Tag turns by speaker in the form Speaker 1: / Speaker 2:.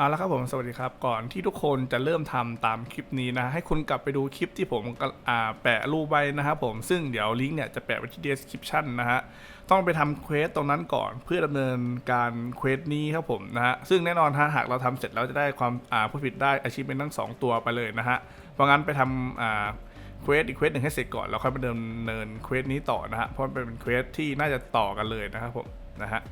Speaker 1: เอาละครับผมสวัสดีครับ ก่อนที่ทุกคนจะเริ่มทำตามคลิปนี้นะ ให้คุณกลับไปดูคลิปที่ผมอ่แปะรูปไว้นะครับผมซึ่งเดี๋ยวลิงก์เนี่ยจะแปะไว้ที่ description นะฮะต้องไปทำเควสตรงนั้นก่อนเพื่อดำเนินการเควสนี้ครับผมนะฮะซึ่งแน่นอนถ้าหากเราทำเสร็จแล้วจะได้ความอ่าผู้ผิดได้อาชีพเป็นทั้งสองตัวไปเลยนะฮะเพราะงั้นไปทำอ่าเควสอีกเควสหนึ่งให้เสร็จก่อนแล้วค่อยไปดำเนินเควสนี้ต่อนะฮะเพราะเป็นเควสที่น่าจะต่อกันเลยนะครับผมนะฮะ